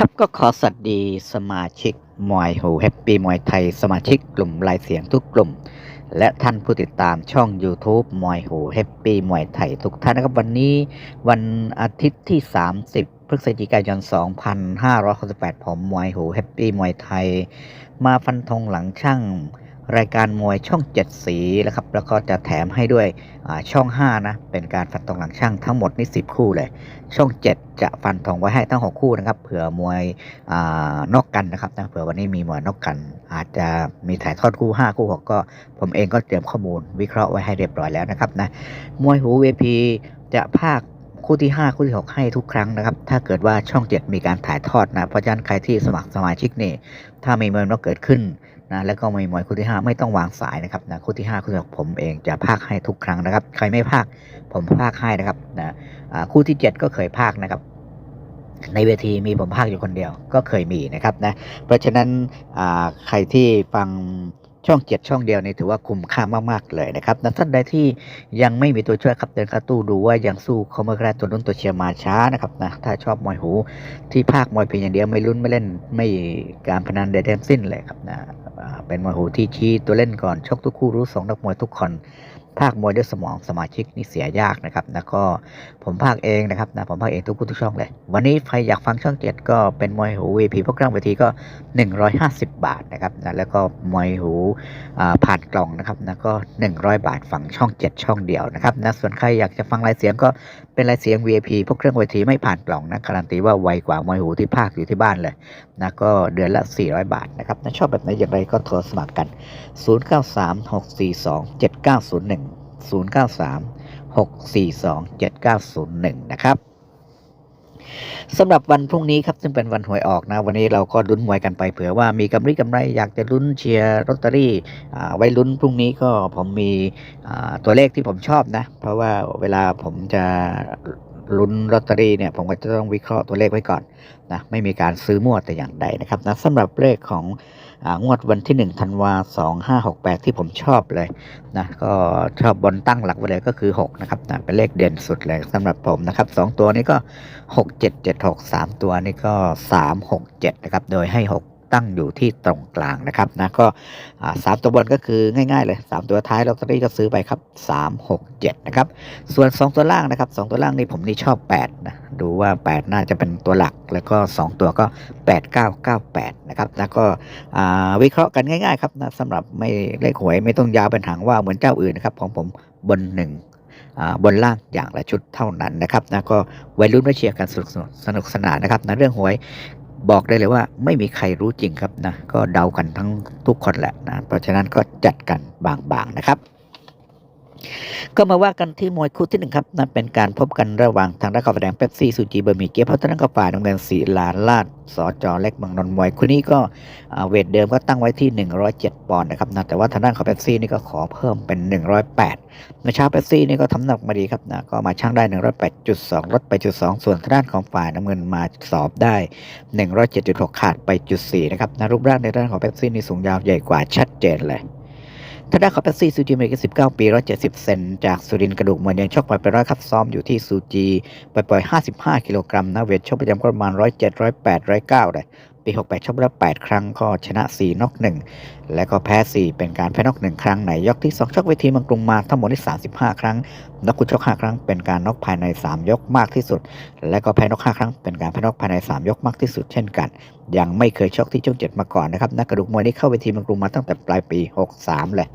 ครับก็ขอสวัสดีสมาชิกมวยหูแฮปปี้มวยไทย สมาชิกกลุ่มลายเสียงทุกกลุ่ม และท่านผู้ติดตามช่อง YouTube มวยหูแฮปปี้มวยไทยทุกท่านนะครับวันนี้วันอาทิตย์ที่ 30 พฤศจิกายน 2568 ผมมวยหูแฮปปี้มวยไทย มาฟันธงหลังช่าง รายการมวยช่อง 7 สีนะครับ แล้วก็จะแถมให้ด้วยช่อง 5 นะ เป็นการฟันธงหลังช่างทั้งหมดนี่ 10 คู่เลย ช่อง 7 จะฟันธงไว้ให้ทั้ง 6 คู่นะครับ เผื่อมวยอนอกกันนะครับนะเผื่อวันนี้มีมวยนอกกัน อาจจะมีถ่ายทอดคู่ 5 คู่ 6 ก็ ผมเองก็เตรียมข้อมูลวิเคราะห์ไว้ให้เรียบร้อยแล้วนะครับนะ มวยหูเวพีจะภาค คู่ที่ 5 คู่ที่ 6 ให้ทุกครั้งนะครับ ถ้าเกิดว่าช่อง 7 มีการถ่ายทอดนะเพราะฉะนั้นใครที่สมัครสมาชิกนี่ถ้ามีมวยนอกเกิดขึ้นนะแล้วก็มีมวยคู่ที่ 5 ไม่ต้องวางสายนะครับนะคู่ที่ 5 คู่ที่6ผมเองจะภาคให้ทุกครั้งนะครับ ใครไม่ภาคผมภาคให้นะครับนะคู่ที่ 7 ก็เคยภาคนะครับในเวทีมีผมภาคอยู่คนเดียวก็เคยมีนะครับนะเพราะฉะนั้นใครที่ฟัง ช่องเจ็ดช่องเดียวนี่ถือว่าคุ้มค่ามาก ๆ เลยนะครับนะท่านใดที่ยังไม่มีตัวช่วยครับเดินเข้าตู้ดูว่ายังสู้เขาไม่ได้ตัวลุ้นตัวเชียร์มาช้านะครับนะถ้าชอบมวยหูที่ภาคมวยเพียงอย่างเดียวไม่ลุ้นไม่เล่นไม่การพนันใดๆทั้งสิ้นเลยครับนะเป็นมวยหูที่ชี้ตัวเล่นก่อนชกทุกคู่รู้สองนักมวยทุกคนภาคมวยด้วยสมองสมาชิกนี่เสียยากนะครับนะก็ ผมภาคเองนะครับนะผมภาคเองทุกคู่ทุกช่องเลย วันนี้ใครอยากฟังช่องเจ็ดก็เป็นมวยหูวีพีพวกกลางเวทีก็ 150 บาทนะครับนะแล้วก็มวยหูผ่านกล่องนะครับนะก็ 100 บาทฝั่งช่อง 7 ช่องเดียวนะครับนะส่วนใครอยากจะฟังรายเสียงก็เป็นรายเสียง VIP พวกเครื่องเวทีไม่ผ่านกล่องนะการันตีว่าไวกว่ามวยหูที่ภาคอยู่ที่บ้านเลยนะก็เดือนละ 400 บาทนะครับนะชอบแบบไหนอย่างไรก็โทรสมัครกัน 0936427901 0936427901 นะครับสำหรับวันพรุ่งนี้ครับซึ่งเป็นวันหวยออกนะ วันนี้เราก็ลุ้นมวยกันไปเผื่อว่ามีกำไรกำไรอยากจะลุ้นเชียร์ลอตเตอรี่อ่าไว้ลุ้นพรุ่งนี้ก็ผมมีอ่าตัวเลขที่ผมชอบนะ เพราะว่าเวลาผมจะลุ้นลอตเตอรี่เนี่ยผมก็จะต้องวิเคราะห์ตัวเลขไว้ก่อนนะไม่มีการซื้อมั่วแต่อย่างใดนะครับนะสำหรับเลขของ งวดวันที่1ธันวา2568ที่ผมชอบเลยนะก็ชอบบอลตั้งหลักไว้เลยก็คือ 6 นะครับนะเป็นเลขเด่นสุดเลยสำหรับผมนะครับสองตัวนี้ก็ 6 7 7 6 3 ตัวนี้ก็ 3 6 7 นะครับ โดยให้ 6 ตั้งอยู่ที่ตรงกลางนะครับนะก็สามตัวบนก็คือง่ายๆเลย 3 ตัวท้ายลอตเตอรี่ก็ซื้อไปครับ 3 6 7 นะครับ ส่วน 2 ตัวล่างนะครับ 2 ตัวล่างนี่ผมนี่ชอบ 8 นะ ดูว่า 8 น่าจะเป็นตัวหลักแล้วก็ 2 ตัวก็ 8 9 9 8 นะครับแล้วก็วิเคราะห์กันง่ายๆครับนะสำหรับไม่เลขหวยไม่ต้องยาวเป็นหางว่าเหมือนเจ้าอื่นนะครับของผมบน1อ่าบนล่างอย่างละชุดเท่านั้นนะครับนะก็วัยรุ่นมาเชียร์กันสนุกสนุกสนุกสนานนะครับนะเรื่องหวย บอกได้เลยว่าไม่มีใครรู้จริงครับนะ ก็เดากันทั้งทุกคนแหละนะ เพราะฉะนั้นก็จัดกันบางๆนะครับ ก็มาว่ากันที่มวยคู่ที่หนึ่งครับนั่นเป็นการพบกันระหว่างทางด้านกาแฟแดงเป๊ปซี่ ซูจีบะหมี่เกี๊ยวพัฒนังกาฝ่ายน้ำเงินสีลานลาดสอจอเล็กเมืองนนท์มวยคู่นี้ก็เวทเดิมก็ตั้งไว้ที่ 107 ปอนด์นะครับนะแต่ว่าทางด้านของเป๊ปซี่นี่ก็ขอเพิ่มเป็น 108เมื่อเช้าเป๊ปซี่นี่ก็ทำหนักมาดีครับนะก็มาช่างได้ 108.2 ลดไปจุด2ส่วนทางด้านของฝ่ายน้ำเงินมาสอบได้ 107.6 ขาดไปจุด4นะครับนะรูปร่างในด้านของเป๊ปซี่นี่สูงยาวใหญ่กว่าชัดเจนเลย ทางด้านของเปซี่ซูจีเมย์19 ปี 170 เซนจากสุรินทร์กระดูกมวยยังชกปล่อยไปร้อยครับซ้อมอยู่ที่ซูจีปล่อยๆ55 กิโลกรัมนะเวทชกประจำประมาณ 107 108 109เลย ปี 68 ชกไปแล้ว8ครั้งก็ชนะ 4นอก1 และก็แพ้ 4 เป็นการแพ้นอก 1 ครั้งในยกที่ 2 ชกเวทีมังกรุงมาทั้งหมดที่ 35 ครั้งนอกคุณชก 5 ครั้งเป็นการนอกภายใน 3 ยกมากที่สุด และก็แพ้นอก 5 ครั้งเป็นการแพ้นอกภายใน 3 ยกมากที่สุดเช่นกัน ยังไม่เคยชกที่ช่องเจ็ดมาก่อนนะครับนักกระดูกมวยนี่เข้าเวทีมังกรุงมาตั้งแต่ปลายปี 63 เลย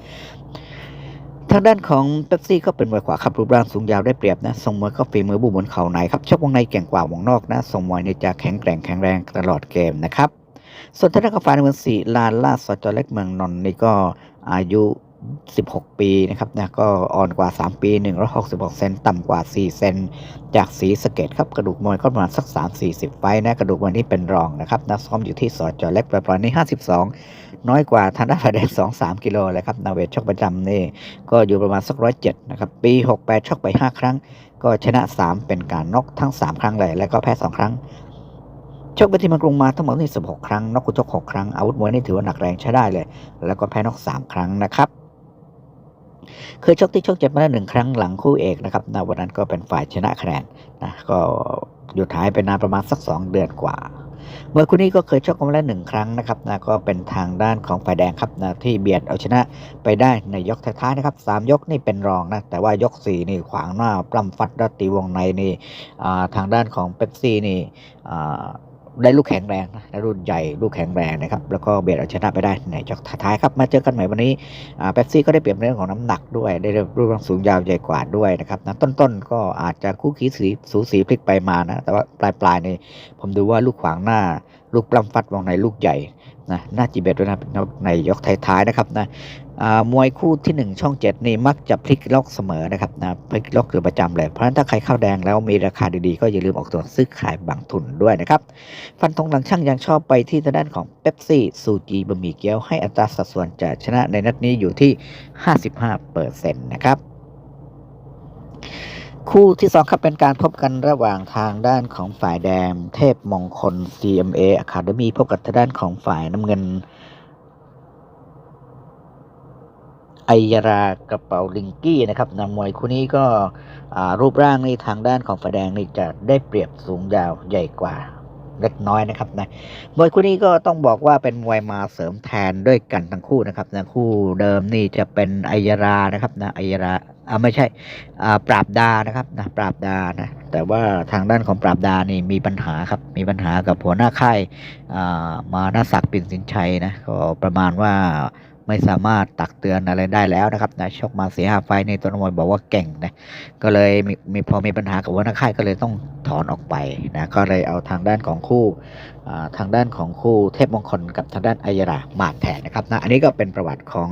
ทางด้านของเป๊ปซี่ก็เป็นมวยขวาครับรูปร่างสูงยาวได้เปรียบนะทรงมวยก็ฝีมือบุบนเข่าในครับชกวงในเก่งกว่าวงนอกนะทรงมวยในจะแข็งแกร่งแข็งแรงตลอดเกมนะครับ ส่วนทางด้านของฝ่ายน้ำเงินสีลานล่าสจเล็กเมืองนนท์นี่ก็อายุ 16 ปีนะครับนะก็อ่อนกว่า 3 ปี 166 เซนต่ำกว่า 4 เซน จากสีสเกตครับกระดูกมวยก็ประมาณสัก 3-40 ไฟนะกระดูกมวยนี่เป็นรองนะครับนะซ้อมอยู่ที่สจเล็กปล่อยๆนี่52 น้อยกว่าทางด้านฝ่ายแดง2-3กิโลเลยครับนาเวทชกประจำนี่ก็อยู่ประมาณสัก107นะครับ ปี68ชกไป5ครั้ง ก็ชนะ3เป็นการน็อกทั้ง3ครั้งเลย แล้วก็แพ้2ครั้งชกไปที่มังกรุงมาทั้งหมดนี่16ครั้งน็อกกุชก6ครั้งอาวุธมวยนี่ถือว่าหนักแรงใช้ได้เลย แล้วก็แพ้น็อก3ครั้งนะครับเคยชกที่ช่องเจ็ดมาแล้วหนึ่งครั้งหลังคู่เอกนะครับนวันนั้นก็เป็นฝ่ายชนะคะแนนนะก็หยุดหายไปนานประมาณสัก2เดือนกว่า มวยคู่นี้ก็เคยชกกันมาแล้วหนึ่งครั้งนะครับนะก็เป็นทางด้านของฝ่ายแดงครับนะที่เบียดเอาชนะไปได้ในยกท้ายๆนะครับสามยกนี่เป็นรองนะแต่ว่ายกสี่นี่ขวางหน้าปล้ำฟัดรัตีวงในนี่ทางด้านของเป๊ปซี่นี่ ได้ลูกแข็งแรงนะได้รุ่นใหญ่ลูกแข็งแรงนะครับ แล้วก็เบียดเอาชนะไปได้ในยกท้ายครับมาเจอกันใหม่วันนี้เป๊ปซี่ก็ได้เปรียบในเรื่องของน้ำหนักด้วย ได้รูปร่างสูงยาวใหญ่กว่าด้วยนะครับนะต้นๆก็อาจจะคู่ขี้สีสูสีพลิกไปมานะแต่ว่าปลายๆนี่ผมดูว่าลูกขวางหน้า ลูกปล้ำฟัดวงในลูกใหญ่นะน่าจีเบ็ดด้วยนะในยกท้ายๆนะครับนะ มวยคู่ที่ 1 ช่อง 7 นี่มักจะพลิกล็อกเสมอนะครับนะพลิกล็อกอยู่ประจำเลย เพราะฉะนั้นถ้าใครเข้าแดงแล้วมีราคาดีๆ ก็อย่าลืมออกตัวซื้อขายบางทุนด้วยนะครับ ฟันธงหลังช่างยังชอบไปที่ทางด้านของเ e ปซี่ซูจีบะหมี่เกี๊ยวให้อัตราสัดส่วนจะชนะในนัดนี้อยู่ที่ 55เปอร์เซ็นต์นะครับคู่ที่สองครับเป็นการพบกันระหว่างทางด้านของฝ่ายแดงเทพมงคล CMA Academy พบกับทางด้านของฝ่ายน้ำเงิน ไอยารากระเป๋าลิงกี้นะครับนำมวยคู่นี้ก็รูปร่างนี่ทางด้านของฝ่ายแดงนี่จะได้เปรียบสูงยาวใหญ่กว่าเล็กน้อยนะครับนะมวยคู่นี้ก็ต้องบอกว่าเป็นมวยมาเสริมแทนด้วยกันทั้งคู่นะครับนะคู่เดิมนี่จะเป็นไอยารานะครับนะไอยาราอ่าไม่ใช่อ่าปราบดานะครับนะปราบดานะแต่ว่าทางด้านของปราบดานี่มีปัญหาครับมีปัญหากับหัวหน้าค่ายอ่ามานาศักดิ์ปิ่นสินชัยนะก็ประมาณว่า ไม่สามารถตักเตือนอะไรได้แล้วนะครับนะชกมาเสียหาไฟในตัวนักมวยบอกว่าเก่งนะก็เลยมีมีพอมีปัญหากับวัวหน้าค่ายก็เลยต้องถอนออกไปนะก็เลยเอาทางด้านของคู่ทางด้านของคู่เทพมงคลกับทางด้านอัยรามาดแทนนะครับนะอันนี้ก็เป็นประวัติของ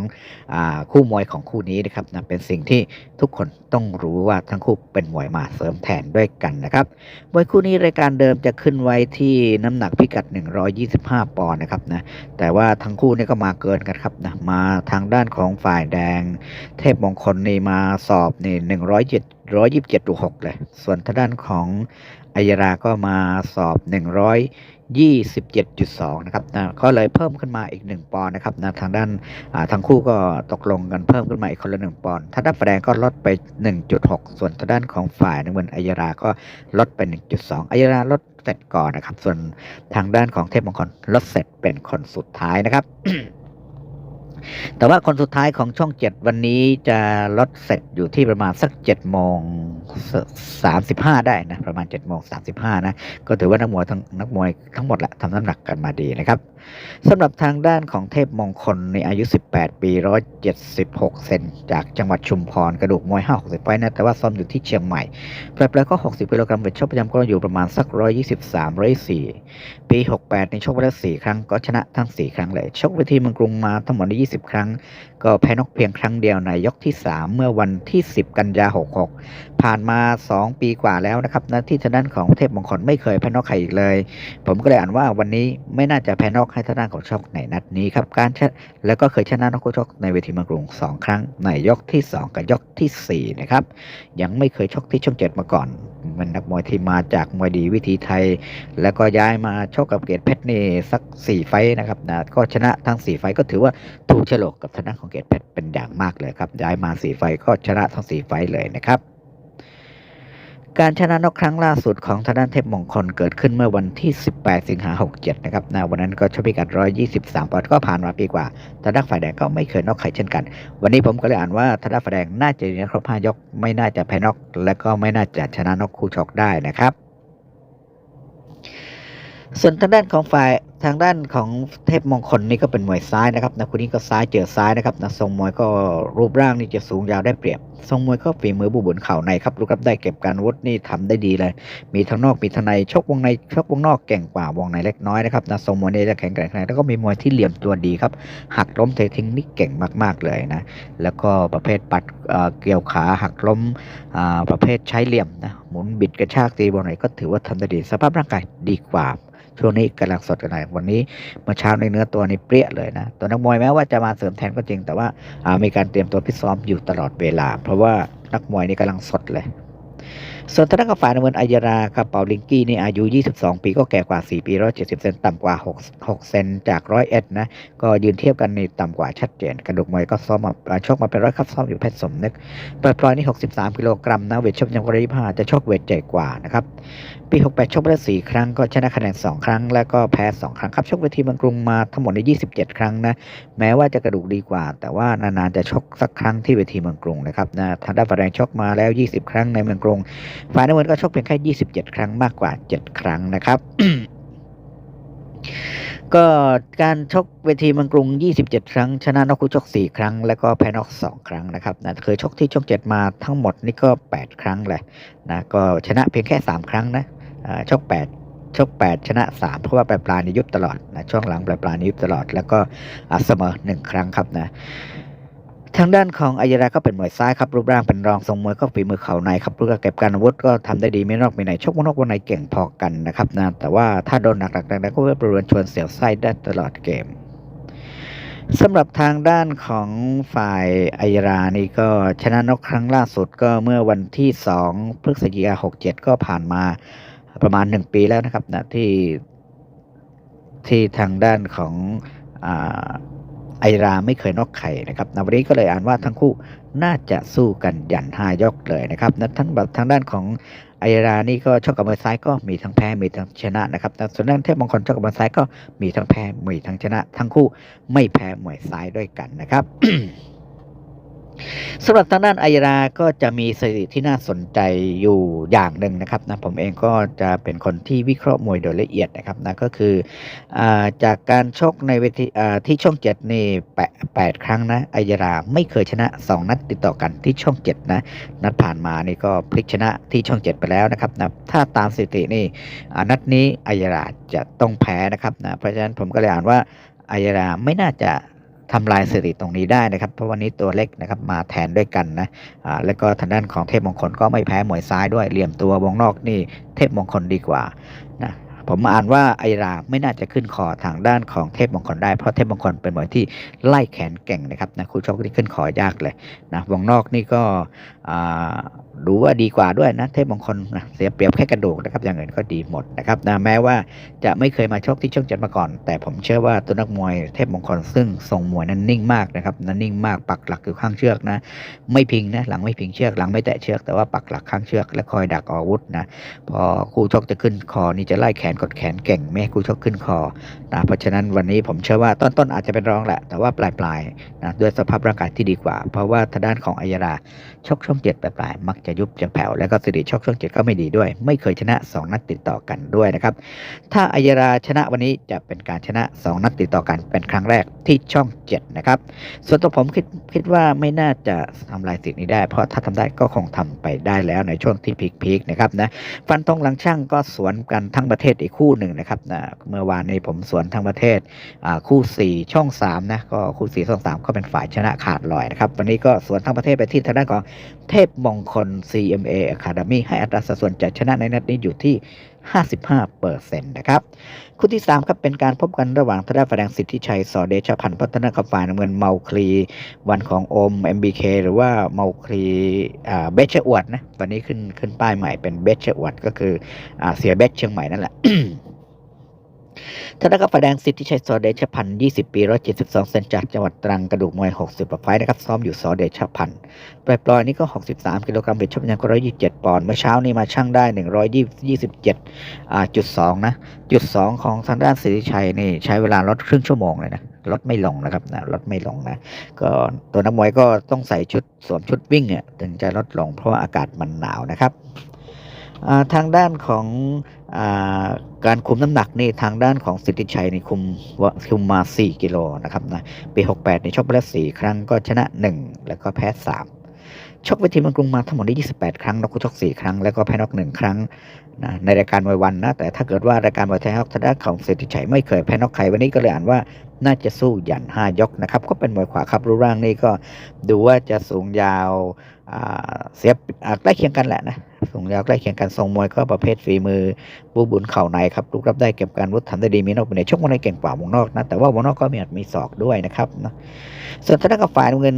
อคู่มวยของคู่นี้นะครับนะเป็นสิ่งที่ทุกคนต้องรู้ว่าทั้งคู่เป็นมวยมาเสริมแทนด้วยกันนะครับมวยคู่นี้รายการเดิมจะขึ้นไว้ที่น้ำหนักพิกัด 125 ปอนด์นะครับนะแต่ว่าทั้งคู่นี่ก็มาเกินกันครับนะมาทางด้านของฝ่ายแดง เทพมงคลนี่มาสอบนี่หนึ่ง ร้อยยิบเจ็ดหกเลย ส่วนทางด้านของอัยราก็มาสอบหนึ่งร้อยยี่สิบเจ็ดจุดสองนะครับนะก็เลยเพิ่มขึ้นมาอีกหนึ่งปอนด์นะครับนะทางด้านอ่าทั้งคู่ก็ตกลงกันเพิ่มขึ้นมาอีกคนละหนึ่งปอนด์ทางด้านฝ่ายแดงก็ลดไป1.6ส่วนทางด้านของฝ่ายน้ำเงินอัยราก็ลดไป1.2อัยราลดเสร็จก่อนนะครับ ส่วนทางด้านของเทพมงคลลดเสร็จเป็นคนสุดท้ายนะครับ แต่ว่าคนสุดท้ายของช่อง 7 วันนี้จะลดเสร็จอยู่ที่ประมาณสัก7โมง 35ได้นะประมาณ7โมง35นะก็ถือว่านักมวยทั้งนักมวยทั้งหมดแหละทำน้ำหนักกันมาดีนะครับสำหรับทางด้านของเทพมงคลในอายุ 18 ปี 176 เซนจากจังหวัดชุมพรกระดูกมวย 560ไฟนะแต่ว่าซ้อมอยู่ที่เชียงใหม่แปลๆก็ 60กิโลกรัมเวทชกประจำก็อยู่ประมาณสัก 123 104 ปี 68 ในชกไปแล้ว4ครั้งก็ชนะทั้ง 4 ครั้งเลยชกเวทีเมืองกรุงมาทั้งหมดใน20 ครั้ง ก็แพ้นกเพียงครั้งเดียวในยกที่ 3 เมื่อวันที่ 10 กันยา 66 ผ่านมา 2 ปีกว่าแล้วนะครับนะที่ทางด้านของเทพมงคลไม่เคยแพ้นอกใครอีกเลย ผมก็เลยอ่านว่าวันนี้ไม่น่าจะแพ้นอกให้ทางด้านของชกในนัดนี้ครับการชนะแล้วก็เคยชนะนกคู่ชกในเวทีมืองกรุง2 ครั้ง ในยกที่ 2 กับยกทีสี่ 4 นะครับ ยังไม่เคยชกที่ช่องเจ็ดมาก่อนเป็นนักมวยที่มาจากมวยดีวิธีไทย แล้วก็ย้ายมาชกกับเกตเพชรนี่สัก 4 ไฟนะครับนะก็ชนะทั้ง 4 ไฟก็ถือว่าถูกฉลกกับทางด้นของเกตเพชรเป็นอย่างมากเลยครับย้ายมา 4 ไฟก็ชนะทั้ง 4 ไฟเลยนะครับ การชนะนกครั้งล่าสุดของทางด้านเทพมงคลเกิดขึ้นเมื่อวันที่ 18 สิงหา 67 นะครับนะวันนั้นก็ชกพิกัด 123 ปอนด์ก็ผ่านมาปีกว่าทางด้านฝ่ายแดงก็ไม่เคยนอกใครเช่นกัน วันนี้ผมก็เลยอ่านว่าทางด้านฝ่ายแดงน่าจะอยู่ในครบ5ยก ไม่น่าจะแพ้นอก และก็ไม่น่าจะชนะนกคู่ชกได้นะครับ ส่วนทางด้านของฝ่ายทางด้านของเทพมงคลนี่ก็เป็นมวยซ้ายนะครับนะคนนี้ก็ซ้ายเจอซ้ายนะครับนะทรงมวยก็รูปร่างนี่จะสูงยาวได้เปรียบ ทรงมวยก็ฝีมือบุบุนเข่าในครับรู้ครับได้เก็บการวุธนี่ทำได้ดีเลย มีทั้งนอกมีทั้งในชกวงในชกวงนอกเก่งกว่าวงในเล็กน้อยนะครับนะทรงมวยนี่จะแข็งแกร่งแล้วก็มีมวยที่เหลี่ยมตัวดีครับหักล้มเททิ้งนี่เก่งมาก ๆเลยนะแล้วก็ประเภทปัดเออเกี่ยวขาหักล้มอ่าประเภทใช้เหลี่ยมนะหมุนบิดกระชากตีวงในก็ถือว่าทำได้ดีสภาพร่างกายดีกว่า ช่วงนี้กำลังสดกันหน่อยวันนี้เมื่อเช้าในเนื้อตัวนี่เปรี้ยเลยนะ ตัวนักมวยแม้ว่าจะมาเสริมแทนก็จริง แต่ว่าามีการเตรียมตัวพิซ้อมอยู่ตลอดเวลา เพราะว่านักมวยนี่กำลังสดเลย ส่วนทางด้านของฝ่ายน้ำเงินอัยราครับเปาลิงกี้นี่อายุ 22 ปีก็แก่กว่า 4 ปี 170 เซนต่ำกว่า 6 6 เซนจากร้อยเอ็ดนะ ก็ยืนเทียบกันในต่ำกว่าชัดเจน กระดูกมวยก็ซ้อมมาชกมาเป็นร้อยครับซ้อมอยู่เพชรสมนึกปล่อยปลอยนี่ 63 กิโลกรัมนะ เวทชกยังร้อยห้าจะชกเวทใหญ่กว่านะครับ ปี 68 ชกไปแล้ว4ครั้งก็ชนะคะแนน 2 ครั้ง แล้วก็แพ้ 2 ครั้งครับ ชกเวทีเมืองกรุงมาทั้งหมดใน 27 ครั้งนะ แม้ว่าจะกระดูกดีกว่า แต่ว่านานๆจะชกสักครั้งที่เวทีเมืองกรุงนะครับนะทางด้านฝ่ายแดงชกมาแล้ว 20 ครั้งในเมืองกรุงฝ่ายน้ำเงินก็ชกเพียงแค่ 27 ครั้งมากกว่า 7 ครั้งนะครับก็การชกเวทีมืองกรุง 27 ครั้ง ชนะนอกคู่ชก 4 ครั้ง แล้วก็แพ้นอก 2 ครั้งนะครับนะเคยชกที่ช่อง 7 มาทั้งหมดนี่ก็ 8 ครั้งเลยนะก็ชนะเพียงแค่ 3 ครั้งนะชก 8 ชก 8 ชนะ 3 เพราะว่าปลายปลายนี่ยุบตลอดนะช่วงหลังปลายปลายนี่ยุบตลอด แล้วก็อ่าเสมอ 1 ครั้งครับนะ ทางด้านของอัยราก็เป็นมวยซ้ายครับรูปร่างเป็นรองทรงมวยก็ฝีมือเข่าในครับรูปเก็บการอาวุธก็ทำได้ดีไม่นอกไม่ในชกวนอกวันในเก่งพอกันนะครับนะแต่ว่าถ้าโดนหนักๆดังๆก็บริเวณชวนเสียวไส้ได้ตลอดเกมสำหรับทางด้านของฝ่ายอัยรานี่ก็ชนะนกครั้งล่าสุดก็เมื่อวันที่ 2 พฤศจิกายน67 ก็ผ่านมาประมาณ 1 ปีแล้วนะครับนะที่ที่ทางด้านของอ่า ไอราไม่เคยนอกไข่นะครับนะวันนี้ก็เลยอ่านว่าทั้งคู่น่าจะสู้กันยันห้ายกเลยนะครับนะทั้งแบบทางด้านของไอรานี่ก็ชกกับมือซ้ายก็มีทั้งแพ้มีทั้งชนะนะครับแต่ส่วนด้านเทพมงคลชกกับมือซ้ายก็มีทั้งแพ้มีทั้งชนะ ทั้งคู่ไม่แพ้มวยซ้ายด้วยกันนะครับ สำหรับทางด้านไอราก็จะมีสถิติที่น่าสนใจอยู่อย่างหนึ่งนะครับนะผมเองก็จะเป็นคนที่วิเคราะห์มวยโดยละเอียดนะครับนะก็คืออจากการชกในเวทีที่ช่องเจ็ดนี่แปดครั้งนะไอยาราไม่เคยชนะ 2 นัดติดต่อกันที่ช่องเจ็ดนะนัดผ่านมานี่ก็พลิกชนะที่ช่องเจ็ดไปแล้วนะครับนะถ้าตามสถิตินี่นัดนี้ไอยาราจะต้องแพ้นะครับนะเพราะฉะนั้นผมก็เลยอ่านว่าไอยาราไม่น่าจะ ทำลายสถิติตรงนี้ได้นะครับ เพราะวันนี้ตัวเล็กนะครับมาแทนด้วยกันนะอ่าแล้วก็ทางด้านของเทพมงคลก็ไม่แพ้มวยซ้ายด้วยเหลี่ยมตัววงนอกนี่เทพมงคลดีกว่า ผมอ่านว่าไอราไม่น่าจะขึ้นคอทางด้านของเทพมงคลได้เพราะเทพมงคลเป็นมวยที่ไล่แขนเก่งนะครับนะคู่ชกที่ขึ้นคอยากเลยนะวงนอกนี่ก็ดูว่าดีกว่าด้วยนะเทพมงคลนะเสียเปรียบแค่กระดูกนะครับอย่างอื่นก็ดีหมดนะครับนะแม้ว่าจะไม่เคยมาชกที่ช่องจ็ดมาก่อน แต่ผมเชื่อว่าตัวนักมวยเทพมงคลซึ่งทรงมวยนั้นนิ่งมากนะครับนั้นนิ่งมากปักหลักอยู่ข้างเชือกนะไม่พิงนะหลังไม่พิงเชือกหลังไม่แตะเชือกแต่ว่าปักหลักข้างเชือก และคอยดักอาวุธนะพอคู่ชกจะขึ้นคอนี่จะไล่แขนกดแขนเก่งไม่ให้กูชกขึ้นคอนะเพราะฉะนั้นวันนี้ผมเชื่อว่าต้นๆอาจจะเป็นรองแหละ แต่ว่าปลายๆนะด้วยสภาพร่างกายที่ดีกว่า เพราะว่าทางด้านของอัยรา ชกช่องเจ็ดปลายๆมักจะยุบจะแผ่วแล้วก็สิริชกช่องเจ็ดก็ไม่ดีด้วย ไม่เคยชนะสองนัดติดต่อกันด้วยนะครับ ถ้าอัยราชนะวันนี้จะเป็นการชนะ 2 นัดติดต่อกันเป็นครั้งแรกที่ช่อง7นะครับ ส่วนตัวผมคิดคิดว่าไม่น่าจะทำลายสิทธิ์นี้ได้ เพราะถ้าทำได้ก็คงทำไปได้แล้วในช่วงที่พีคๆนะครับนะฟันธงหลังช่างก็สวนกันทั้งประเทศอีกคู่หนึ่งนะครับนะเมื่อวานนี้ผมสวนทั้งประเทศอ่าคู่ 4 ช่อง3นะก็คู่4ช่อง3ก็เป็นฝ่ายชนะขาดลอยนะครับวันนี้ก็สวนทั้งประเทศไปที่ทางด้านของเทพมงคล CMA Academy ให้อัตราสัดส่วนจะชนะในนัดนี้อยู่ที่ 55เปอร์เซ็นต์นะครับคู่ที่ 3 ครับ เป็นการพบกันระหว่างทางด้านายแดงสิทธิชัย สอเดชพันธ์พัฒนากับฝ่ายน้ำเงินเมาคลี วันของโอม MBK หรือว่าเมาคลีเบชเอวดนะวันนี้ขึ้นขึ้นป้ายใหม่เป็นเบชเอวดก็คืออเสียเบชเชียงใหม่นั่นแหละ ทางด้นกับฝ่ายแดงสิทธิชัยสอเดชพันธ์20 ปี172เซนจากจังหวัดตรังกระดูกมวย 60กว่าไฟนะครับ ซ้อมอยู่สอเดชพันธ์ปล่อยปลอยๆนี่ก็ 63 กิโลกรัมเวทชกยังก็127 ปอนด์ เมื่อเช้านี่มาชั่งได้ 127อ่าจุดสองนะ จุดสองของทางด้านสิทธิชัยนี่ใช้เวลาลดครึ่งชั่วโมงเลยนะลดไม่ลงนะครับนะลดไม่ลงนะ ก็ตัวนักมวยก็ต้องใส่ชุดสวมชุดวิ่งเนี่ยถึงจะลดลงเพราะว่าอากาศมันหนาวนะครับ ทางด้านของอการคุมน้ำหนักนี่ทางด้านของสิทธิชัยนี่คุมว่าคุมมา 4 กิโลนะครับนะปี68นี่ชกไปแล้ว4ครั้งก็ชนะ 1 แล้วก็แพ้ 3 ชกเวทีเมืองกรุงมาทั้งหมดได้28 ครั้งนกคู่ชก4ครั้ง แล้วก็แพ้นอก 1 ครั้งนะในรายการมวยวันนะ แต่ถ้าเกิดว่ารายการมวยไทยฮอกทางด้านของสิทธิชัยไม่เคยแพ้นอกใครวันนี้ก็เลยอ่านว่าน่าจะสู้ยัน5ยกนะครับ ก็เป็นมวยขวาครับรูปร่างนี่ก็ดูว่าจะสูงยาวเสียอ่าใกล้เคียงกันแหละนะ สูงยาวใกล้เคียงกันทรงมวยก็ประเภทฝีมือบูบุญเข่าในครับลูกรับได้เก็บการวุฒิทำได้ดีมีนอกเป็นในชกวงในเก่งกว่าวงนอกนะแต่ว่าวงนอกก็มีอาจมีศอกด้วยนะครับนะส่วนทางด้านกับฝ่ายเงิน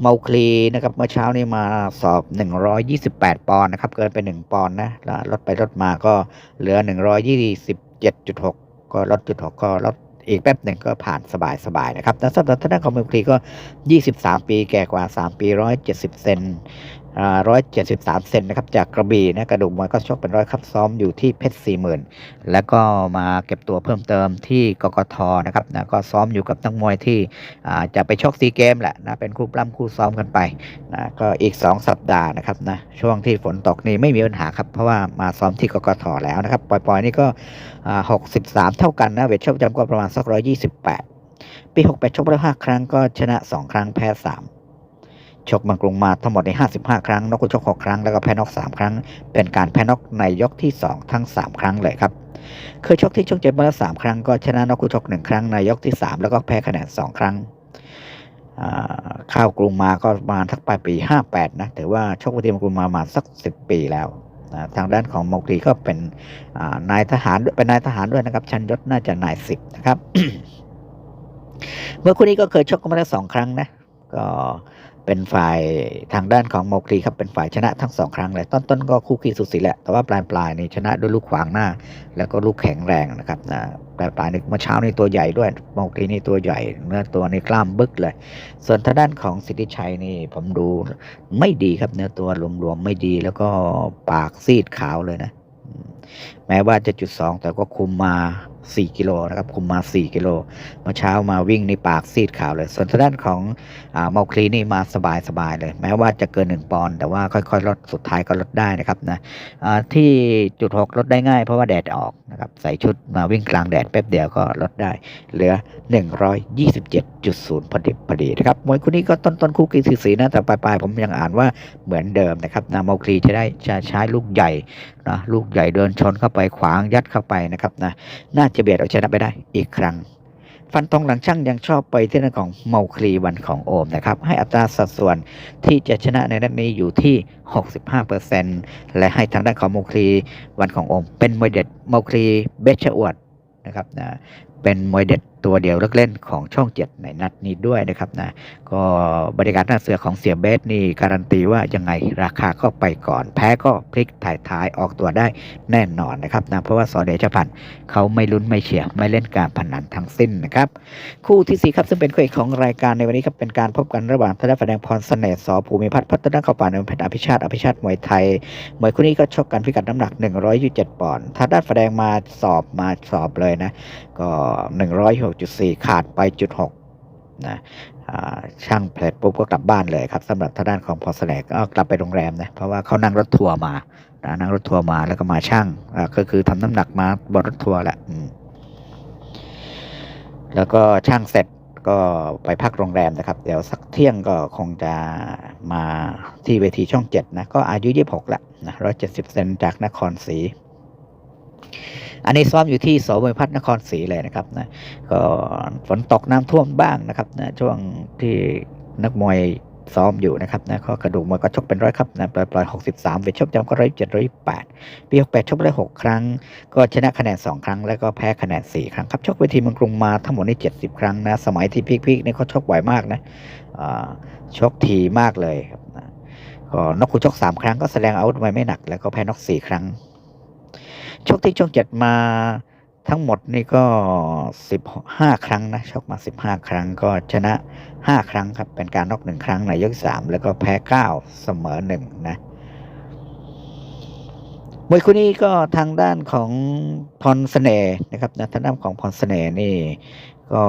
เมาคลีนะครับเมื่อเช้านี้มาสอบ 128 ปอนด์นะครับเกินไป 1 ปอนด์นะลลดไปลดมาก็เหลือ 127.6 ก็ลดจุดหกก็ลดอีกแป๊บหนึ่งก็ผ่านสบายๆนะครับแล้วสำหรับทางด้านของเมลคลีก็ 23 ปีแก่กว่า 3 ปี 170 เซน 173 เซนนะครับจากกระบี่นะกระดูกมวยก็ชกเป็นร้อยครับซ้อมอยู่ที่เพชรสี่หมื่นแล้วก็มาเก็บตัวเพิ่มเติมที่กกทนะครับนะก็ซ้อมอยู่กับนักมวยที่จะไปชกซีเกมแหละนะเป็นคู่ปล้ำคู่ซ้อมกันไปนะก็อีก 2 สัปดาห์นะครับนะช่วงที่ฝนตกนี่ไม่มีปัญหาครับ เพราะว่ามาซ้อมที่กกทแล้วนะครับปล่อยๆนี่ก็อ่า63 เท่ากันนะเวทชกจำก็ประมาณสัก128 ปี 68 ชกไปแล้ว5ครั้งก็ชนะ 2 ครั้งแพ้ 3 ชกมังกรุงมาทั้งหมดใน 55 ครั้งนกคู่ชก6ครั้งแล้วก็แพ้นก3 ครั้ง เป็นการแพ้นกในยกที่ 2 ทั้ง 3 ครั้งเลยครับเคยชกที่ช่องเจ็ดมาแล้ว3ครั้งก็ชนะนกคู่ชก1ครั้งในยกที่3แล้วก็แพ้คะแนน2ครั้งอ่าข้าวกรุงมาก็ประมาณทักปลายปี58นะถือว่าชกที่เมังกรุงมามาสัก10ปีแล้วนะทางด้านของมกรีก็เป็นนายทหารเป็นนายทหารด้วยนะครับ ชั้นยศน่าจะนายสิบนะครับ เมื่อคู่นี้ก็เคยชกกันมาแล้วสองครั้งนะ ก็ เป็นฝ่ายทางด้านของโมกรีครับเป็นฝ่ายชนะทั้งสองครั้งเลยต้นๆก็คู่ขี้สุดสีแหละ แต่ว่าปลายปลายๆนี่ชนะด้วยลูกขวางหน้า แล้วก็ลูกแข็งแรงนะครับนะปลายปลายๆนี่เมื่อเช้านี่ตัวใหญ่ด้วยโมกรีนี่ตัวใหญ่เนื้อตัวนี่กล้ามบึกเลย ส่วนทางด้านของสิทธิชัยนี่ผมดูไม่ดีครับเนื้อตัวรวมๆไม่ดีแล้วก็ปากซีดขาวเลยนะ แม้ว่าจะจุดสองแต่ก็คุมมา 4 กิโลนะครับ คุมมา 4 กิโล เมื่อเช้ามาวิ่งในปากซีดขาวเลย ส่วนทางด้านของเมาคลีนี่มาสบายๆเลย แม้ว่าจะเกิน 1 ปอนด์แต่ว่าค่อยๆ ลดสุดท้ายก็ลดได้นะครับนะที่จุด 6 ลดได้ง่ายเพราะว่าแดดออกนะครับใส่ชุดมาวิ่งกลางแดดแป๊บเดียวก็ลดได้ เหลือ 127.0พอดีพอดีนะครับมวยคู่นี้ก็ต้นต้นคู่กีสีสีนะแต่ปลายๆผมยังอ่านว่าเหมือนเดิมนะครับนาโมาคลีจะได้ใช้ลูกใหญ่นะลูกใหญ่เดินชนเข้าไปขวางยัดเข้าไปนะครับนะน่าจะเบียดเอาชนะไปได้อีกครั้ง ฟันตรงหลังช่างยังชอบไปที่นั่นของเมาคลีวันของโอมนะครับ ให้อัตราสัดส่วนที่จะชนะในนัดนี้อยู่ที่ 65%และให้ทางด้านของเมาคลีวันของโอม เป็นมวยเด็ดเมาคลีเบชอวดนะครับนะเป็นมวยเด็ด ตัวเดียวเลิกเล่นของช่องเจ็ดในนัดนี้ด้วยนะครับนะก็บรรยากาศหน้าเสือของเสียเบสนี่การันตีว่ายังไงราคาก็ไปก่อน แพ้ก็พลิกถ่ายท้ายออกตัวได้แน่นอนนะครับนะเพราะว่าสอเดชพันธ์เขาไม่ลุ้นไม่เชียร์ไม่เล่นการพนันทั้งสิ้นนะครับคู่ที่สี่ครับซึ่งเป็นคู่เอกของรายการในวันนี้ครับเป็นการพบกันระหว่างธนแสดงพรเสน่ห์สอภูมิพัฒน์พัฒนาเข้าป่าในเพชรอภิชาติอภิชาติมวยไทยมวยคู่นี้ก็ชกกันพิกัดน้ำหนัก 127ปอนด์ทางด้านแสดงมาสอบมาสอบเลยนะก็106.4ขาดไปจุด6นะช่างเพลทปุ๊บก็กลับบ้านเลยครับสำหรับทางด้านของพอสแลกก็กลับไปโรงแรมนะเพราะว่าเขานั่งรถทัวร์มานะนั่งรถทัวร์มาแล้วก็มาช่างก็คือทำน้ำหนักมาบนรถทัวร์แหละแล้วก็ช่างเสร็จก็ไปพักโรงแรมนะครับ เดี๋ยวสักเที่ยงก็คงจะมาที่เวทีช่องเจ็ดนะ ก็อายุ26ละนะ170เซนจากนครศรี อันนี้ซ้อมอยู่ที่สมวยพัฒนนครศรีเลยนะครับนะก็ฝนตกน้ำท่วมบ้างนะครับนะช่วงที่นักมวยซ้อมอยู่นะครับนะก็กระดูกมวยก็ชกเป็นร้อยครับนะปล่อยปล่อยหกสิบสามเวทชกจำก็ร้อยเจ็ดร้อยแปดปีหกแปดชกไปได้หกครั้ง ก็ชนะคะแนนสองครั้ง แล้วก็แพ้คะแนนสี่ครั้งครับชกเวทีเมืองกรุงมาทั้งหมดนี่เจ็ดสิบครั้งนะสมัยที่พีคๆนี่เขาชกไหวมากนะอ่าชกทีมากเลยครับนะก็นกคูชกสามครั้งก็แสดงอาวุธไว้ไม่หนัก แล้วก็แพ้นกสี่ครั้ง ชกที่ช่องเจ็ดมาทั้งหมดนี่ก็สิบห้าครั้งนะชกมาสิบห้าครั้งก็ชนะห้าครั้งครับ เป็นการนอกหนึ่งครั้งในยกสามแล้วก็แพ้เก้าเสมอหนึ่งนะมวยคู่นี้ก็ทางด้านของพรเสน่ห์นะครับนะทางด้านของพรเสน่ห์นี่ก็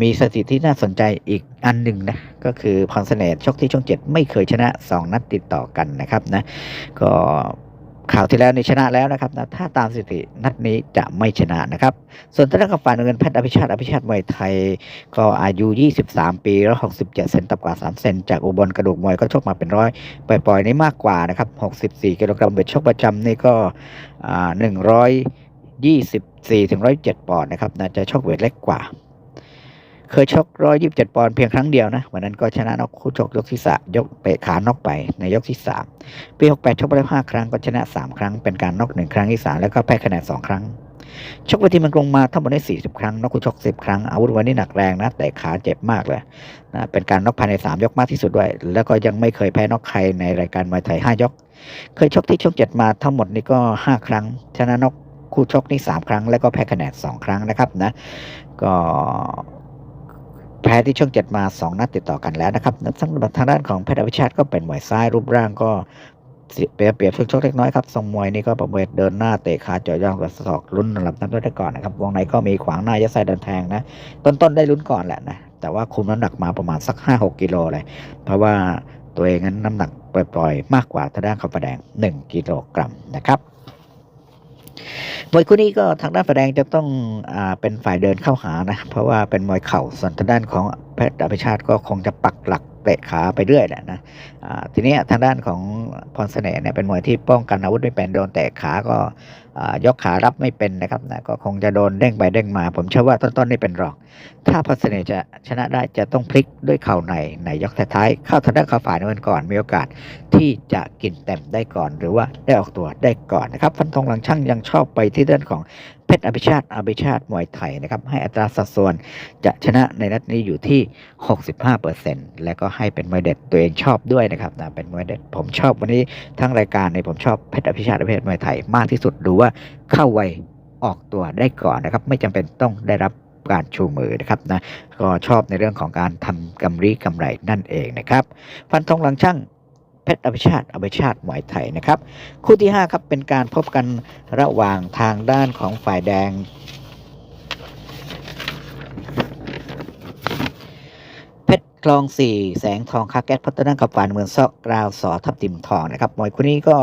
มีสถิติที่น่าสนใจอีกอันหนึ่งนะก็คือพรเสน่ห์ชกที่ช่องเจ็ดไม่เคยชนะสองนัดติดต่อกันนะครับนะก็ ข่าวที่แล้วนี่ชนะแล้วนะครับนะถ้าตามสถิตินัดนี้จะไม่ชนะนะครับ ส่วนทางด้านฝ่ายเงินแพทย์อภิชาติอภิชาติมวยไทย ก็อายุ 23 ปีแล้ว67เซนต่ำกว่า 3 เซนจากอุบลกระดูกมวยก็ชกมาเป็นร้อยปล่อยๆนี่มากกว่านะครับ 64 กิโลกรัมเบ็ดชกประจำนี่ก็อ่า124ถึง107ปอนด์นะครับนะจะชกเวทเล็กกว่า เคยชกร้อยยิบเจ็ดปอนด์เพียงครั้งเดียวนะวันนั้นก็ชนะนอกคู่ชกยกที่สามยกเปะขานอกไปในยกที่สามปีหกแปดชกไปแล้วห้าครั้งก็ชนะสามครั้งเป็นการนอกหนึ่งครั้งที่สามแล้วก็แพ้คะแนนสองครั้ง ชกเวทีมันกรงมาทั้งหมดได้สี่สิบครั้งนอกคู่ชกสิบครั้งอาวุธวันนี้หนักแรงนะแต่ขาเจ็บมากเลยนะเป็นการนอกภายในสามยกมากที่สุดด้วย แล้วก็ยังไม่เคยแพ้นอกใครในรายการมวยไทยห้ายก เคยชกที่ช่องเจ็ดมาทั้งหมดนี่ก็ห้าครั้ง ชนะนอกคู่ชกนี่สามครั้ง แล้วก็แพ้คะแนนสองครั้งนะครับนะ ก็ แพ้ที่ช่องเจ็ดมาสองนัดติดต่อกันแล้วนะครับสำหรับทางด้านของเพชรอภิชาติก็เป็นมวยซ้ายรูปร่างก็เปรียบเปรียบช่วงชกเล็กน้อยครับทรงมวยนี่ก็ประเวทเดินหน้าเตะขาเจาะย่างกระสอกลุ้นระดับนั้นด้วยได้ก่อนนะครับวงในก็มีขวางหน้ายัดไส้เดินแทงนะ ต้นๆได้ลุ้นก่อนแหละนะแต่ว่าคุมน้ำหนักมาประมาณสักห้าหกกิโลเลย เพราะว่าตัวเองนั้นน้ำหนักปล่อยๆมากกว่าทางด้านขาวฟ้าแดง 1 กิโลกรัมนะครับ มวยคู่นี้ก็ทางด้านฝ่ายแดงจะต้องอาเป็นฝ่ายเดินเข้าหานะ เพราะว่าเป็นมวยเข่าส่วนทางด้านของแพทย์อภิชาติก็คงจะปักหลัก เตะขาไปเรื่อยแหละนะทีนี้ทางด้านของพรเสน่ห์เนี่ยเป็นมวยที่ป้องกันอาวุธไม่เป็นโดนเตะขาก็ยกขารับไม่เป็นนะครับนะก็คงจะโดนเด้งไปเด้งมา ผมเชื่อว่าต้นๆนี่เป็นรอง ถ้าพรเสน่ห์จะชนะได้จะต้องพลิกด้วยเข่าในในยกท้ายเข้าทางด้านขาฝ่ายน้ำเงินก่อนมีโอกาสที่จะกินเต็มได้ก่อน หรือว่าได้ออกตัวได้ก่อนนะครับฟันธงหลังช่างยังชอบไปที่ด้านของ เพชรอภิชาติอภิชาติมวยไทยนะครับให้อัตราสัดส่วนจะชนะในนัดนี้อยู่ที่ 65%และก็ให้เป็นมวยเด็ดตัวเองชอบด้วยนะครับนะเป็นมวยเด็ดผมชอบวันนี้ทั้งรายการในผมชอบเพชรอภิชาติเพชรมวยไทยมากที่สุดดูว่าเข้าไวออกตัวได้ก่อนนะครับ ไม่จำเป็นต้องได้รับการชูมือนะครับนะก็ชอบในเรื่องของการทำกำไรกำไรนั่นเองนะครับ ฟันธงหลังช่าง เพชรอภิชาติอภิชาติมวยไทยนะครับ คู่ที่5ครับเป็นการพบกันระหว่างทางด้านของฝ่ายแดง เพชร คลองสี่แสงทองคาแก๊สพัฒนากับฝ่ายเมืองซอกกราวสอทับทิมทองนะครับมวยคู่นี้ก็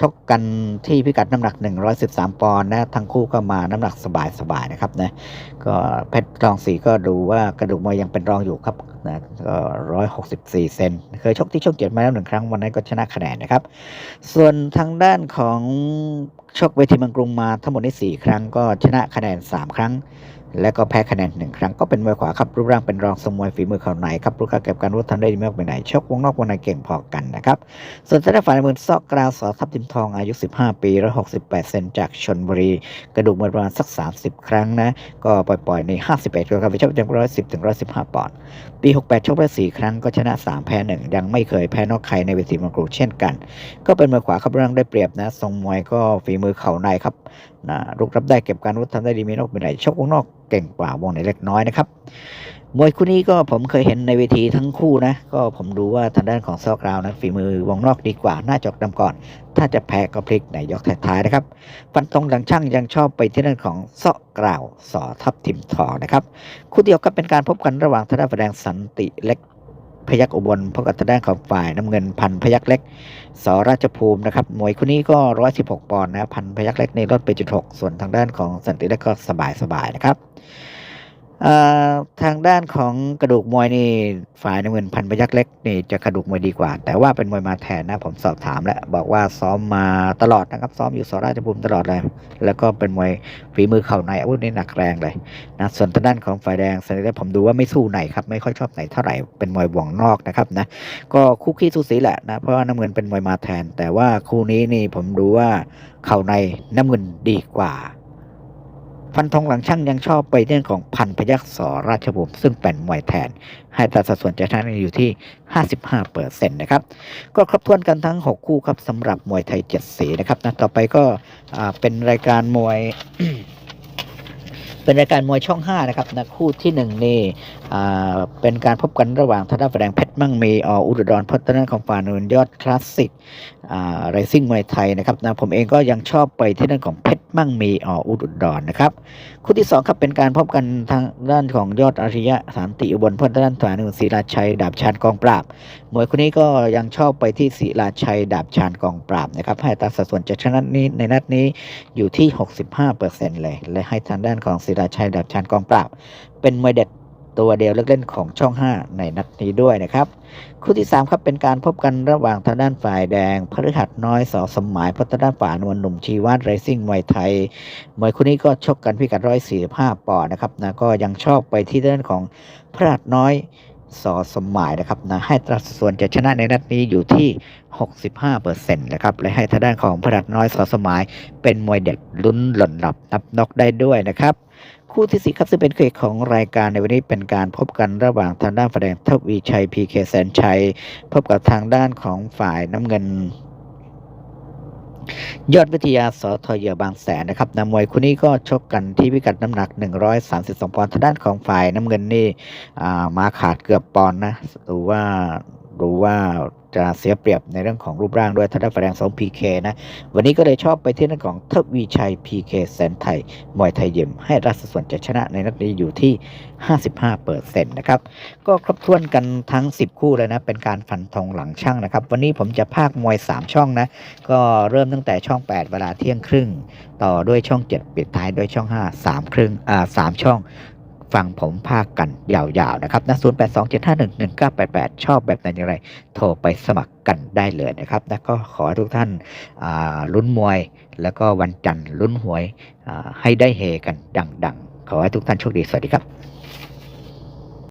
ชกกันที่พิกัดน้ำหนัก 113 ปอนด์นะทั้งคู่ก็มาน้ำหนักสบายๆนะครับนะก็เพชรคลองสี่ก็ดูว่ากระดูกมวยยังเป็นรองอยู่ครับนะก็164เซนเคยชกที่ช่องเจ็ดมาแล้วหนึ่งครั้งวันนั้นก็ชนะคะแนนนะครับ ส่วนทางด้านของชกเวทีมืองกรุงมาทั้งหมดนี้สี่ครั้งก็ชนะคะแนน3ครั้ง และก็แพ้คะแนนหนึ่งครั้งก็เป็นมวยขวาครับรูปร่างเป็นรองสมวยฝีมือเข่าในครับรูปการเก็บการรุดทำได้ดีมากไปไหนชกวงนอกวงในเก่งพอกันนะครับ ส่วนทางด้านฝ่ายมือซอกกราวสอทับทิมทองอายุ 15 ปี168 เซนจากชนบุรี กระดูกมวยประมาณสัก 30 ครั้งนะ ก็ปล่อยๆใน 51กิโลกรัมไปชกจำนวน110ถึง115ปอนด์ปี 68 ชกได้4ครั้งก็ชนะ 3 แพ้1ยังไม่เคยแพ้นอกใครในเวทีมืองกรเช่นกัน ก็เป็นมวยขวาครับร่างได้เปรียบนะทรงมวยก็ฝีมือเข่าในครับ นะรุกรับได้เก็บการรุดทำได้ดีมีนอกมีไหนชกวงนอกเก่งกว่าวงในเล็กน้อยนะครับมวยคู่นี้ก็ผมเคยเห็นในเวทีทั้งคู่นะ ก็ผมดูว่าทางด้านของซอกราวนะฝีมือวงนอกดีกว่า หน่าจอกดำก่อน ถ้าจะแพ้ก็พลิกในยกท้ายๆนะครับ ฟันตรงหลังช่างยังชอบไปที่ด้านของซอกกราวสอทับทิมทองนะครับ คู่เดียวก็เป็นการพบกันระหว่างทางด้านแดงสันติเล็ก พยักอุบลพบกับทางด้านของฝ่ายน้ำเงินพันพยักเล็กสราชภูมินะครับมวยคู่นี้ก็ 116 ปอนด์นะพันพยักเล็กในลดไปจุดหกส่วนทางด้านของสันติเล็กก็สบายๆนะครับ ทางด้านของกระดูกมวยนี่ฝ่ายน้ำเงินพันพยักเล็กนี่จะกระดูกมวยดีกว่า แต่ว่าเป็นมวยมาแทนนะผมสอบถามแล้วบอกว่าซ้อมมาตลอดนะครับซ้อมอยู่สราชภูมิตลอดเลย แล้วก็เป็นมวยฝีมือเข่าในอาวุธนี่หนักแรงเลยนะส่วนทางด้านของฝ่ายแดงสันติเล็กผมดูว่าไม่สู้ไหนครับไม่ค่อยชอบไหนเท่าไหร่เป็นมวยวงนอกนะครับนะก็คู่ขี้สูสีแหละนะเพราะว่าน้ำเงินเป็นมวยมาแทน แต่ว่าคู่นี้นี่ผมดูว่าเข่าในน้ำเงินดีกว่า ฟันธงหลังช่างยังชอบไปเรื่องของพันพยักษรราชบุตรซึ่งเป็นมวยแทน ให้ตราสัดส่วนจะชนอยู่ที่ 55เปอร์เซ็นต์นะครับ ก็ครบถ้วนกันทั้ง 6 คู่ครับสำหรับมวยไทยเจ็ดสีนะครับนะต่อไปก็เป็นรายการมวยเป็นรายการมวยช่อง 5 นะครับนะคู่ที่หนึ่งนี่เป็นการพบกันระหว่างธนาแดงเพ มั่งมีออุดรพัฒนาของฟานุนยอดคลาสสิกอ่าไรซิ่งมวยไทยนะครับนะผมเองก็ยังชอบไปที่ด้านของเพชรมั่งมีออุดรนะครับคู่ที่สองครับเป็นการพบกันทางด้านของยอดอาริยะสันติอุบลพัฒนาฐานุนศรีราชัยดาบชานกองปราบมวยคู่นี้ก็ยังชอบไปที่ศรีราชัยดาบชานกองปราบนะครับให้อัตาสัดส่วนจะชนะนี้ในนัดนี้อยู่ที่ 65%เลยและให้ทางด้านของศรีราชัยดาบชานกองปราบ เป็นมวยเด็ด ตัวเดียวเล็กเล่นของช่อง 5 ในนัดนี้ด้วยนะครับ คู่ที่ 3 ครับเป็นการพบกันระหว่างทางด้านฝ่ายแดงพฤหัสน้อยสอสมหมายพัฒด้านฝ่ายนวลหนุ่มชีวัตไรซิ่งมวยไทยมวยคู่นี้ก็ชกกันพิกัด145ปอนด์นะครับนะก็ยังชอบไปที่ด้านของพฤหัสน้อยสอสมหมายนะครับนะให้ตราส่วนจะชนะในนัดนี้อยู่ที่ 65%นะครับและให้ทางด้านของพฤหัสน้อยสอสมหมายเป็นมวยเด็ดลุ้นหล่นหลับนับนกได้ด้วยนะครับ คู่ที่สี่ครับซึ่งเป็นคู่เอกของรายการในวันนี้เป็นการพบกันระหว่างทางด้านฝ่ายแดงทวีชัยพีเคแสนชัย พบกับทางด้านของฝ่ายน้ำเงิน ยอดวิทยาสทเยอบางแสนนะครับนำมวยคู่นี้ก็ชกกันที่พิกัดน้ำหนัก 132ปอนด์ทางด้านของฝ่ายน้ำเงินนี่มาขาดเกือบปอนด์นะดูว่า ดูว่าจะเสียเปรียบในเรื่องของรูปร่างด้วยทางด้านฝ่ายแดงสองพีเคนะ วันนี้ก็เลยชอบไปที่นั่นของทวีชัยพีเคแสนไทย มวยไทยยิมให้รัศส่วนจะชนะในนัดนี้อยู่ที่ 55เปอร์เซ็นต์นะครับ ก็ครบถ้วนกันทั้ง 10 คู่เลยนะ เป็นการฟันธงหลังช่างนะครับ วันนี้ผมจะพากมวย 3 ช่องนะ ก็เริ่มตั้งแต่ช่อง 8 เวลาเที่ยงครึ่ง ต่อด้วยช่อง 7 ปิดท้ายด้วยช่อง 5 3ครึ่งอ่า3ช่อง ฟังผมพากกันยาวๆนะครับนะ0827511988ชอบแบบไหนอย่างไร โทรไปสมัครกันได้เลยนะครับนะก็ขอทุกท่านลุ้นมวย แล้วก็วันจันทร์ลุ้นหวยให้ได้เฮกันดัง ๆ ขอให้ทุกท่านโชคดี สวัสดีครับ